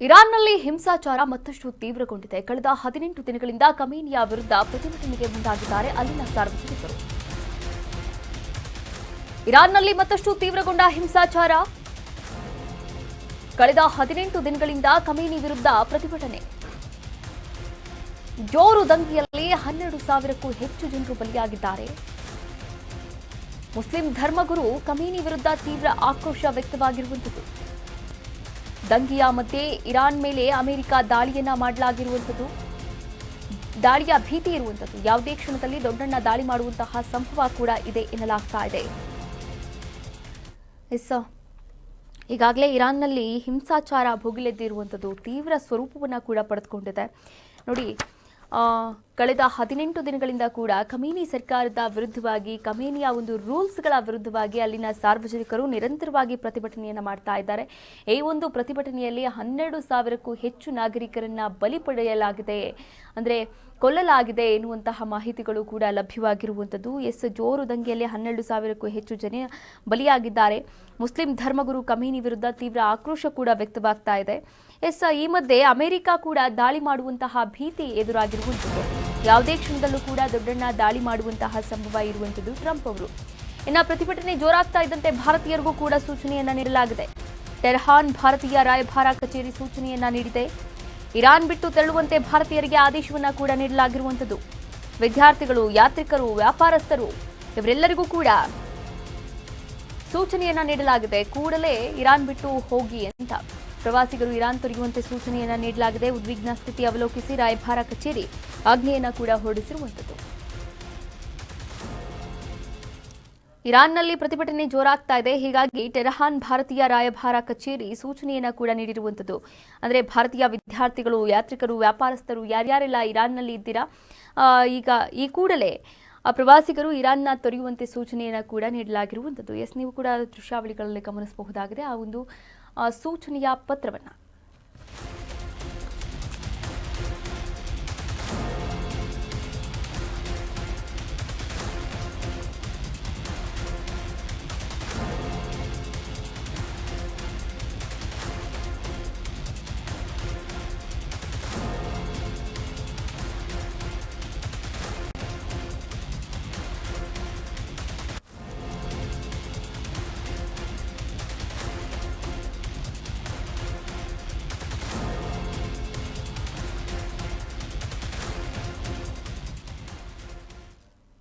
ಇರಾನ್ನಲ್ಲಿ ಹಿಂಸಾಚಾರ ಮತ್ತಷ್ಟು ತೀವ್ರಗೊಂಡಿದೆ. ಕಳೆದ ಹದಿನೆಂಟು ದಿನಗಳಿಂದ ಕಮೇನಿಯಾ ವಿರುದ್ಧ ಪ್ರತಿಭಟನೆಗೆ ಮುಂದಾಗಿದ್ದಾರೆ ಅಲ್ಲಿನ ಸಾರ್ವಜನಿಕರು. ಇರಾನ್ನಲ್ಲಿ ಮತ್ತಷ್ಟು ತೀವ್ರಗೊಂಡ ಹಿಂಸಾಚಾರ. ಕಳೆದ ಹದಿನೆಂಟು ದಿನಗಳಿಂದ ಕಮೇನಿ ವಿರುದ್ಧ ಪ್ರತಿಭಟನೆ. ಜೋರು ದಂಗಿಯಲ್ಲಿ ಹನ್ನೆರಡು ಸಾವಿರಕ್ಕೂ ಹೆಚ್ಚು ಜನರು ಬಲಿಯಾಗಿದ್ದಾರೆ. ಮುಸ್ಲಿಂ ಧರ್ಮಗುರು ಕಮೀನಿ ವಿರುದ್ಧ ತೀವ್ರ ಆಕ್ರೋಶ ವ್ಯಕ್ತವಾಗಿರುವಂಥದ್ದು ದಂಗೆಯ ಮಧ್ಯೆ ಇರಾನ್ ಮೇಲೆ ಅಮೆರಿಕ ದಾಳಿಯನ್ನ ಮಾಡಲಾಗಿರುವಂಥದ್ದು. ದಾಳಿಯ ಭೀತಿ ಇರುವಂಥದ್ದು. ಯಾವುದೇ ಕ್ಷಣದಲ್ಲಿ ದೊಡ್ಡಣ್ಣ ದಾಳಿ ಮಾಡುವಂತಹ ಸಂಭವ ಕೂಡ ಇದೆ ಎನ್ನಲಾಗ್ತಾ ಇದೆ. ಎಸ್ ಈಗಾಗಲೇ ಇರಾನ್ನಲ್ಲಿ ಹಿಂಸಾಚಾರ ಭುಗಿಲೆದ್ದಿರುವಂಥದ್ದು ತೀವ್ರ ಸ್ವರೂಪವನ್ನು ಕೂಡ ಪಡೆದುಕೊಂಡಿದೆ. ನೋಡಿ ಕಳೆದ ಹದಿನೆಂಟು ದಿನಗಳಿಂದ ಕೂಡ ಕಮೇನಿ ಸರ್ಕಾರದ ವಿರುದ್ಧವಾಗಿ ಕಮೇನಿಯ ಒಂದು ರೂಲ್ಸ್ಗಳ ವಿರುದ್ಧವಾಗಿ ಅಲ್ಲಿನ ಸಾರ್ವಜನಿಕರು ನಿರಂತರವಾಗಿ ಪ್ರತಿಭಟನೆಯನ್ನು ಮಾಡ್ತಾ ಇದ್ದಾರೆ. ಈ ಒಂದು ಪ್ರತಿಭಟನೆಯಲ್ಲಿ ಹನ್ನೆರಡು ಸಾವಿರಕ್ಕೂ ಹೆಚ್ಚು ನಾಗರಿಕರನ್ನ ಬಲಿ ಪಡೆಯಲಾಗಿದೆ. ಅಂದರೆ ಕೊಲ್ಲಲಾಗಿದೆ ಎನ್ನುವಂತಹ ಮಾಹಿತಿಗಳು ಕೂಡ ಲಭ್ಯವಾಗಿರುವಂಥದ್ದು. ಎಸ್ ಜೋರು ದಂಗೆಯಲ್ಲಿ ಹನ್ನೆರಡು ಸಾವಿರಕ್ಕೂ ಹೆಚ್ಚು ಜನ ಬಲಿಯಾಗಿದ್ದಾರೆ. ಮುಸ್ಲಿಂ ಧರ್ಮಗುರು ಕಮೀನಿ ವಿರುದ್ಧ ತೀವ್ರ ಆಕ್ರೋಶ ಕೂಡ ವ್ಯಕ್ತವಾಗ್ತಾ ಇದೆ. ಎಸ್ ಈ ಮಧ್ಯೆ ಅಮೆರಿಕ ಕೂಡ ದಾಳಿ ಮಾಡುವಂತಹ ಭೀತಿ ಎದುರಾಗಿರುವಂಥದ್ದು. ಯಾವುದೇ ಕ್ಷಣದಲ್ಲೂ ಕೂಡ ದೊಡ್ಡಣ್ಣ ದಾಳಿ ಮಾಡುವಂತಹ ಸಂಭವ ಇರುವಂತದ್ದು ಟ್ರಂಪ್ ಅವರು. ಇನ್ನು ಪ್ರತಿಭಟನೆ ಜೋರಾಗ್ತಾ ಇದ್ದಂತೆ ಭಾರತೀಯರಿಗೂ ಕೂಡ ಸೂಚನೆಯನ್ನ ನೀಡಲಾಗಿದೆ. ಟೆರ್ಹಾನ್ ಭಾರತೀಯ ರಾಯಭಾರ ಕಚೇರಿ ಸೂಚನೆಯನ್ನ ನೀಡಿದೆ. ಇರಾನ್ ಬಿಟ್ಟು ತೆರಳುವಂತೆ ಭಾರತೀಯರಿಗೆ ಆದೇಶವನ್ನ ಕೂಡ ನೀಡಲಾಗಿರುವಂಥದ್ದು. ವಿದ್ಯಾರ್ಥಿಗಳು, ಯಾತ್ರಿಕರು, ವ್ಯಾಪಾರಸ್ಥರು, ಇವರೆಲ್ಲರಿಗೂ ಕೂಡ ಸೂಚನೆಯನ್ನ ನೀಡಲಾಗಿದೆ. ಕೂಡಲೇ ಇರಾನ್ ಬಿಟ್ಟು ಹೋಗಿ ಅಂತ. ಪ್ರವಾಸಿಗರು ಇರಾನ್ ತೊರೆಯುವಂತೆ ಸೂಚನೆಯನ್ನ ನೀಡಲಾಗಿದೆ. ಉದ್ವಿಗ್ನ ಸ್ಥಿತಿ ಅವಲೋಕಿಸಿ ರಾಯಭಾರ ಕಚೇರಿ ಆಜ್ಞೆಯನ್ನ ಕೂಡ ಹೊರಡಿಸಿರುವಂಥದ್ದು. ಇರಾನ್ನಲ್ಲಿ ಪ್ರತಿಭಟನೆ ಜೋರಾಗ್ತಾ ಇದೆ. ಹೀಗಾಗಿ ಟೆರಹಾನ್ ಭಾರತೀಯ ರಾಯಭಾರ ಕಚೇರಿ ಸೂಚನೆಯನ್ನ ಕೂಡ ನೀಡಿರುವಂಥದ್ದು. ಅಂದ್ರೆ ಭಾರತೀಯ ವಿದ್ಯಾರ್ಥಿಗಳು, ಯಾತ್ರಿಕರು, ವ್ಯಾಪಾರಸ್ಥರು ಯಾರ್ಯಾರೆಲ್ಲ ಇರಾನ್ನಲ್ಲಿ ಇದ್ದೀರಾ? ಈಗ ಈ ಕೂಡಲೇ ಪ್ರವಾಸಿಗರು ಇರಾನ್ನ ತೊರೆಯುವಂತೆ ಸೂಚನೆಯನ್ನ ಕೂಡ ನೀಡಲಾಗಿರುವಂಥದ್ದು. ಎಸ್, ನೀವು ಕೂಡ ದೃಶ್ಯಾವಳಿಗಳಲ್ಲಿ ಗಮನಿಸಬಹುದಾಗಿದೆ. ಆ ಒಂದು સૂચનીય પત્રવના